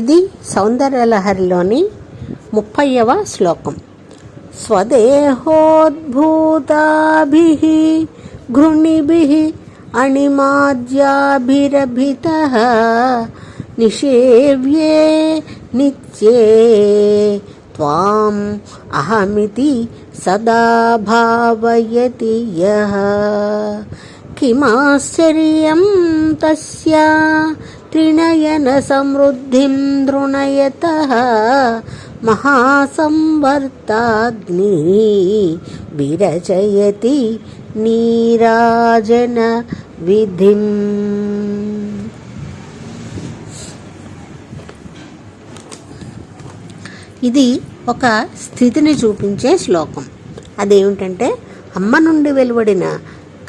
ఇది సౌందర్యలహరిలోని ముప్పైవ శ్లోకం స్వదేహోద్భూతాభిः घृणिभिः अणिमाद्याभिरभितः निषेव्ये नित्ये त्वाम् अहमिति सदा भावयति यः किमाश्चर्यं तस्य त्रिणयनसमृद्धिं दृणयतः महासंवर्ताग्निः विरचयति नीराजन విధిం ఇది ఒక స్థితిని చూపించే శ్లోకం అదేమిటంటే అమ్మ నుండి వెలువడిన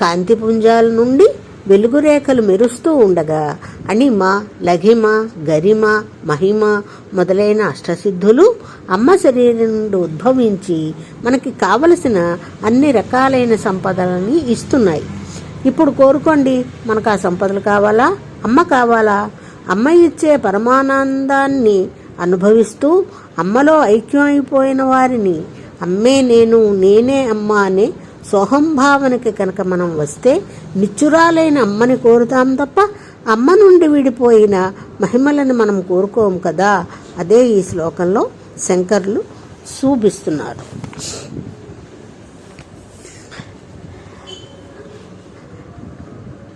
కాంతిపుంజాల నుండి వెలుగురేఖలు మెరుస్తూ ఉండగా అణిమ లఘిమ గరిమ మహిమ మొదలైన అష్టసిద్ధులు అమ్మ శరీరం నుండి ఉద్భవించి మనకి కావలసిన అన్ని రకాలైన సంపదలని ఇస్తున్నాయి. ఇప్పుడు కోరుకోండి మనకు ఆ సంపదలు కావాలా? అమ్మ కావాలా? అమ్మ ఇచ్చే పరమానందాన్ని అనుభవిస్తూ అమ్మలో ఐక్యం అయిపోయిన వారిని అమ్మే నేను నేనే అమ్మ అనే సోహంభావనకి కనుక మనం వస్తే నిచ్చురాలైన అమ్మని కోరుతాం తప్ప అమ్మ నుండి విడిపోయిన మహిమలను మనం కోరుకోము కదా? అదే ఈ శ్లోకంలో శంకర్లు చూపిస్తున్నారు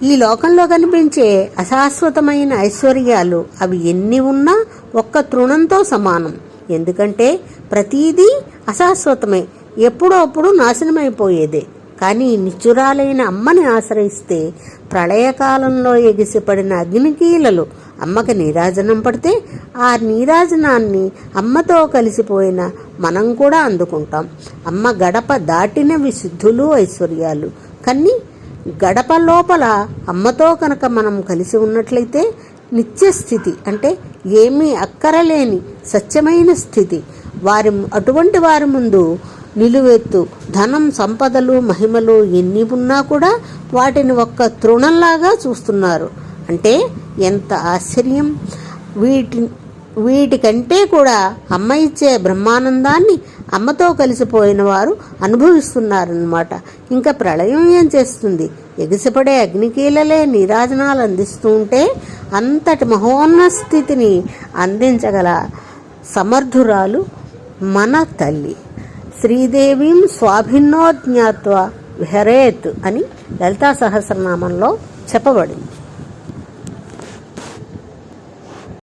ఈ లోకంలో కనిపించే అశాశ్వతమైన ఐశ్వర్యాలు అవి ఎన్ని ఉన్నా ఒక్క తృణంతో సమానం. ఎందుకంటే ప్రతీదీ అశాశ్వతమే. ఎప్పుడో అప్పుడు నాశనమైపోయేదే. కానీ నిచ్చురాలైన అమ్మని ఆశ్రయిస్తే ప్రళయకాలంలో ఎగిసిపడిన అగ్నికీలలు అమ్మకి నీరాజనం పడితే ఆ నీరాజనాన్ని అమ్మతో కలిసిపోయిన మనం కూడా అందుకుంటాం. అమ్మ గడప దాటినవి సిద్ధులు ఐశ్వర్యాలు. కానీ గడప లోపల అమ్మతో కనుక మనం కలిసి ఉన్నట్లయితే నిత్యస్థితి అంటే ఏమీ అక్కరలేని సత్యమైన స్థితి. వారి అటువంటి వారి ముందు నిలువెత్తు. ధనం సంపదలు మహిమలు ఎన్ని ఉన్నా కూడా వాటిని ఒక్క తృణంలాగా చూస్తున్నారు. అంటే ఎంత ఆశ్చర్యం. వీటి వీటికంటే కూడా అమ్మ ఇచ్చే బ్రహ్మానందాన్ని అమ్మతో కలిసిపోయిన వారు అనుభవిస్తున్నారన్నమాట. ఇంకా ప్రళయం ఏం చేస్తుంది? ఎగిసిపడే అగ్నికీలలే నీరాజనాలు అందిస్తూ ఉంటే అంతటి మహోన్న స్థితిని అందించగల సమర్థురాలు మన తల్లి. శ్రీదేవీం స్వాభిన్నోజ్ఞాత్వ విహరేత్ అని లలితా సహస్రనామంలో చెప్పబడింది.